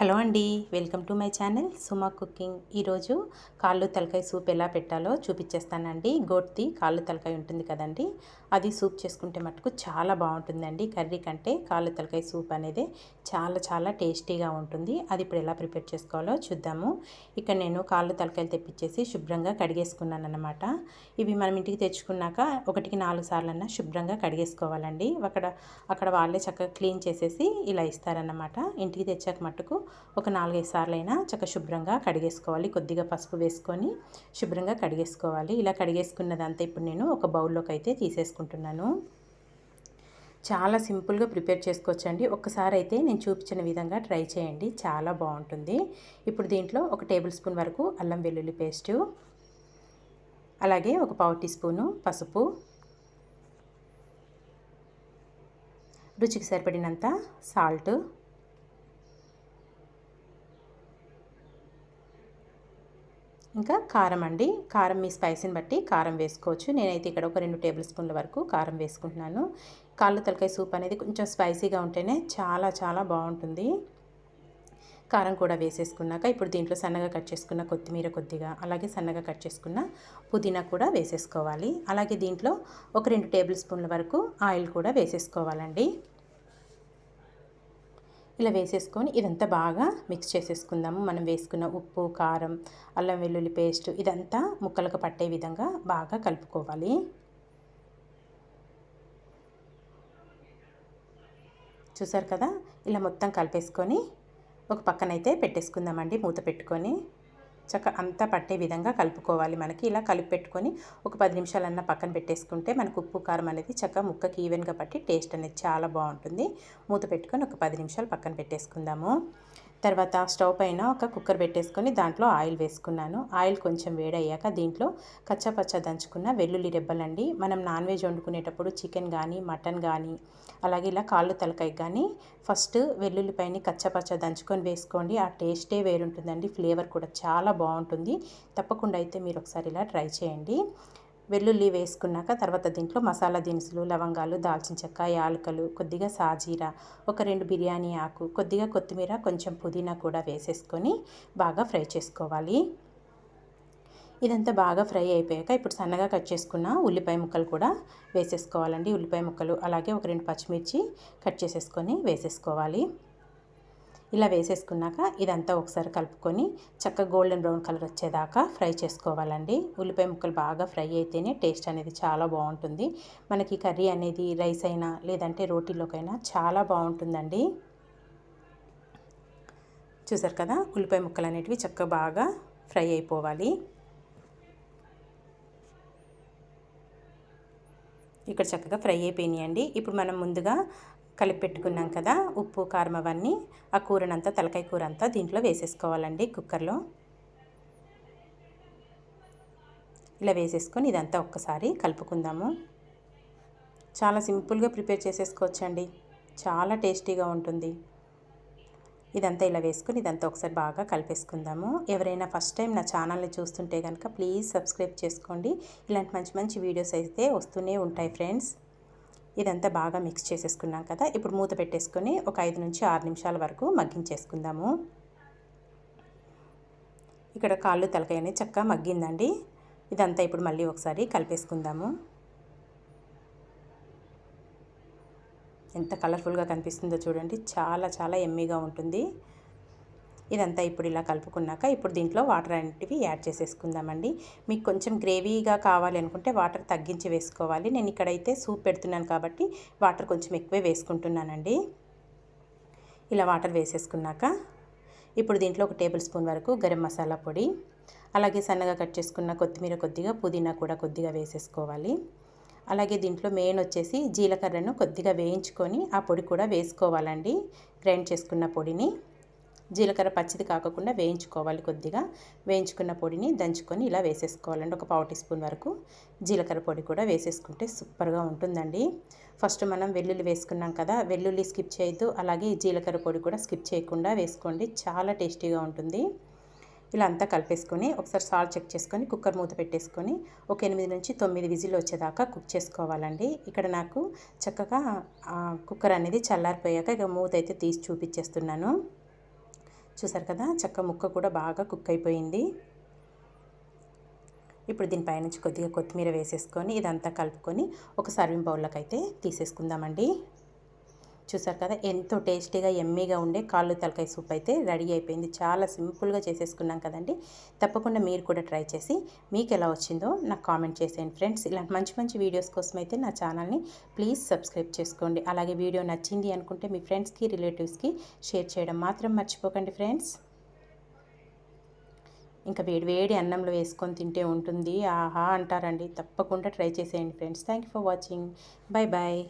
Hello అండి welcome to my channel Suma cooking. ఈరోజు కాళ్ళు తలకాయ సూప్ ఎలా పెట్టాలో చూపించేస్తానండి గోడ్తి కాళ్ళు తలకాయ ఉంటుంది కదండి అది సూప్ చేసుకుంటే మటుకు చాలా బాగుంటుందండి. కర్రీ కంటే కాళ్ళు తలకాయ సూప్ అనేది చాలా చాలా టేస్టీగా ఉంటుంది. అది ఇప్పుడు ఎలా ప్రిపేర్ చేసుకోవాలో చూద్దాము. ఇక్కడ నేను కాళ్ళు తలకాయలు తెప్పించేసి శుభ్రంగా కడిగేసుకున్నాను అనమాట ఇవి మనం ఇంటికి తెచ్చుకున్నాక ఒకటికి నాలుగు సార్లన్నా శుభ్రంగా కడిగేసుకోవాలండి. అక్కడ అక్కడ వాళ్ళే చక్కగా క్లీన్ చేసేసి ఇలా ఇస్తారన్నమాట. ఇంటికి తెచ్చాక మట్టుకు ఒక నాలుగైదు సార్లు అయినా చక్క శుభ్రంగా కడిగేసుకోవాలి. కొద్దిగా పసుపు వేసుకొని శుభ్రంగా కడిగేసుకోవాలి. ఇలా కడిగేసుకున్నదంతా ఇప్పుడు నేను ఒక బౌల్లోకి అయితే తీసేసుకుంటున్నాను. చాలా సింపుల్గా ప్రిపేర్ చేసుకోవచ్చండి. ఒక్కసారి అయితే నేను చూపించిన విధంగా ట్రై చేయండి. చాలా బాగుంటుంది. ఇప్పుడు దీంట్లో ఒక టేబుల్ స్పూన్ వరకు అల్లం వెల్లుల్లి పేస్టు అలాగే ఒక పావు టీ స్పూను పసుపు రుచికి సరిపడినంత సాల్ట్ ఇంకా కారం అండి. కారం మీ స్పైసీని బట్టి కారం వేసుకోవచ్చు. నేనైతే ఇక్కడ ఒక రెండు టేబుల్ స్పూన్ల వరకు కారం వేసుకుంటున్నాను. కాళ్ళు తలకాయ సూప్ అనేది కొంచెం స్పైసీగా ఉంటేనే చాలా చాలా బాగుంటుంది. కారం కూడా వేసేసుకున్నాక ఇప్పుడు దీంట్లో సన్నగా కట్ చేసుకున్న కొత్తిమీర కొద్దిగా అలాగే సన్నగా కట్ చేసుకున్న పుదీనా కూడా వేసేసుకోవాలి. అలాగే దీంట్లో ఒక రెండు టేబుల్ స్పూన్ల వరకు ఆయిల్ కూడా వేసేసుకోవాలండి. ఇలా వేసేసుకొని ఇదంతా బాగా మిక్స్ చేసేసుకుందాము మనం వేసుకున్న ఉప్పు కారం అల్లం వెల్లుల్లి పేస్ట్ ఇదంతా ముక్కలకు పట్టే విధంగా బాగా కలుపుకోవాలి. చూసారు కదా? ఇలా మొత్తం కలిపేసుకొని ఒక పక్కనైతే పెట్టేసుకుందామండి. మూత పెట్టుకొని చక్క అంతా పట్టే విధంగా కలుపుకోవాలి మనకి. ఇలా కలిపి పెట్టుకొని ఒక పది నిమిషాలన్నా పక్కన పెట్టేసుకుంటే మనకు ఉప్పు కారం అనేది చక్క ముక్కకి ఈవెన్గా పట్టి టేస్ట్ అనేది చాలా బాగుంటుంది. మూత పెట్టుకొని ఒక పది నిమిషాలు పక్కన పెట్టేసుకుందాము. తర్వాత స్టవ్ పైన ఒక కుక్కర్ పెట్టేసుకొని దాంట్లో ఆయిల్ వేసుకున్నాను. ఆయిల్ కొంచెం వేడయ్యాక దీంట్లో కచ్చపచ్చ దంచుకున్న వెల్లుల్లి రెబ్బలండి. మనం నాన్ వెజ్ వండుకునేటప్పుడు చికెన్ కానీ మటన్ కానీ అలాగే ఇలా కాళ్ళు తలకాయ కానీ ఫస్ట్ వెల్లుల్లిపైని కచ్చపచ్చ దంచుకొని వేసుకోండి. ఆ టేస్టే వేరుంటుందండి. ఫ్లేవర్ కూడా చాలా బాగుంటుంది. తప్పకుండా అయితే మీరు ఒకసారి ఇలా ట్రై చేయండి. వెల్లుల్లి వేసుకున్నాక తర్వాత దీంట్లో మసాలా దినుసులు లవంగాలు దాల్చిన చెక్క యాలకలు కొద్దిగా సాజీరా ఒక రెండు బిర్యానీ ఆకు కొద్దిగా కొత్తిమీర కొంచెం పుదీనా కూడా వేసేసుకొని బాగా ఫ్రై చేసుకోవాలి. ఇదంతా బాగా ఫ్రై అయిపోయాక ఇప్పుడు సన్నగా కట్ చేసుకున్న ఉల్లిపాయ ముక్కలు కూడా వేసేసుకోవాలండి. ఉల్లిపాయ ముక్కలు అలాగే ఒక రెండు పచ్చిమిర్చి కట్ చేసేసుకొని వేసేసుకోవాలి. ఇలా వేసేసుకున్నాక ఇదంతా ఒకసారి కలుపుకొని చక్కగా గోల్డెన్ బ్రౌన్ కలర్ వచ్చేదాకా ఫ్రై చేసుకోవాలండి. ఉల్లిపాయ ముక్కలు బాగా ఫ్రై అయితేనే టేస్ట్ అనేది చాలా బాగుంటుంది. మనకి కర్రీ అనేది రైస్ అయినా లేదంటే రోటీలోకైనా చాలా బాగుంటుందండి. చూసారు కదా? ఉల్లిపాయ ముక్కలు అనేటివి చక్కగా బాగా ఫ్రై అయిపోవాలి. ఇక్కడ చక్కగా ఫ్రై అయిపోయినాయండి. ఇప్పుడు మనం ముందుగా కలిపి పెట్టుకున్నాం కదా ఉప్పు కారం అవన్నీ ఆ కూరనంతా తలకాయ కూర అంతా దీంట్లో వేసేసుకోవాలండి కుక్కర్లో. ఇలా వేసేసుకొని ఇదంతా ఒక్కసారి కలుపుకుందాము. చాలా సింపుల్గా ప్రిపేర్ చేసేసుకోవచ్చండి. చాలా టేస్టీగా ఉంటుంది. ఇదంతా ఇలా వేసుకొని ఇదంతా ఒకసారి బాగా కలిపేసుకుందాము. ఎవరైనా ఫస్ట్ టైం నా ఛానల్ని చూస్తుంటే కనుక ప్లీజ్ సబ్స్క్రైబ్ చేసుకోండి. ఇలాంటి మంచి మంచి వీడియోస్ అయితే వస్తూనే ఉంటాయి ఫ్రెండ్స్. ఇదంతా బాగా మిక్స్ చేసేసుకున్నాం కదా. ఇప్పుడు మూత పెట్టేసుకొని ఒక ఐదు నుంచి ఆరు నిమిషాల వరకు మగ్గించేసుకుందాము. ఇక్కడ కాళ్ళు తలకాయ చక్కగా మగ్గిందండి. ఇదంతా ఇప్పుడు మళ్ళీ ఒకసారి కలిపేసుకుందాము. ఎంత కలర్ఫుల్గా కనిపిస్తుందో చూడండి. చాలా చాలా ఎమ్మీగా ఉంటుంది. ఇదంతా ఇప్పుడు ఇలా కలుపుకున్నాక ఇప్పుడు దీంట్లో వాటర్ అనేటివి యాడ్ చేసేసుకుందామండి. మీకు కొంచెం గ్రేవీగా కావాలి అనుకుంటే వాటర్ తగ్గించి వేసుకోవాలి. నేను ఇక్కడైతే సూప్ పెడుతున్నాను కాబట్టి వాటర్ కొంచెం ఎక్కువే వేసుకుంటున్నానండి. ఇలా వాటర్ వేసేసుకున్నాక ఇప్పుడు దీంట్లో ఒక టేబుల్ స్పూన్ వరకు గరం మసాలా పొడి అలాగే సన్నగా కట్ చేసుకున్న కొత్తిమీర కొద్దిగా పుదీనా కూడా కొద్దిగా వేసేసుకోవాలి. అలాగే దీంట్లో మెయిన్ వచ్చేసి జీలకర్రను కొద్దిగా వేయించుకొని ఆ పొడి కూడా వేసుకోవాలండి గ్రైండ్ చేసుకున్న పొడిని. జీలకర్ర పచ్చిది కాకుండా వేయించుకోవాలి కొద్దిగా. వేయించుకున్న పొడిని దంచుకొని ఇలా వేసేసుకోవాలండి. ఒక పావు టీ స్పూన్ వరకు జీలకర్ర పొడి కూడా వేసేసుకుంటే సూపర్గా ఉంటుందండి. ఫస్ట్ మనం వెల్లుల్లి వేసుకున్నాం కదా వెల్లుల్లి స్కిప్ చేయొద్దు. అలాగే జీలకర్ర పొడి కూడా స్కిప్ చేయకుండా వేసుకోండి. చాలా టేస్టీగా ఉంటుంది. ఇలా అంతా కలిపేసుకొని ఒకసారి సాల్ట్ చెక్ చేసుకొని కుక్కర్ మూత పెట్టేసుకొని ఒక ఎనిమిది నుంచి తొమ్మిది విజిల్ వచ్చేదాకా కుక్ చేసుకోవాలండి. ఇక్కడ నాకు చక్కగా కుక్కర్ అనేది చల్లారిపోయాక ఇక మూత అయితే తీసి చూపించేస్తున్నాను. చూసారు కదా చక్క ముక్క కూడా బాగా కుక్ అయిపోయింది. ఇప్పుడు దీనిపై నుంచి కొద్దిగా కొత్తిమీర వేసేసుకొని ఇదంతా కలుపుకొని ఒక సర్వింగ్ బౌల్లోకి అయితే తీసేసుకుందామండి. చూసారు కదా ఎంతో టేస్టీగా ఎమ్మీగా ఉండే కాళ్ళు తలకాయ సూప్ అయితే రెడీ అయిపోయింది. చాలా సింపుల్గా చేసేసుకున్నాం కదండి. తప్పకుండా మీరు కూడా ట్రై చేసి మీకు ఎలా వచ్చిందో నాకు కామెంట్ చేసేయండి ఫ్రెండ్స్. ఇలాంటి మంచి మంచి వీడియోస్ కోసం అయితే నా ఛానల్ని ప్లీజ్ సబ్స్క్రైబ్ చేసుకోండి. అలాగే వీడియో నచ్చింది అనుకుంటే మీ ఫ్రెండ్స్కి రిలేటివ్స్కి షేర్ చేయడం మాత్రం మర్చిపోకండి ఫ్రెండ్స్. ఇంకా వేడి వేడి అన్నంలో వేసుకొని తింటే ఉంటుంది. ఆహా అంటారండి. తప్పకుండా ట్రై చేసేయండి friends. Thank you for watching. Bye bye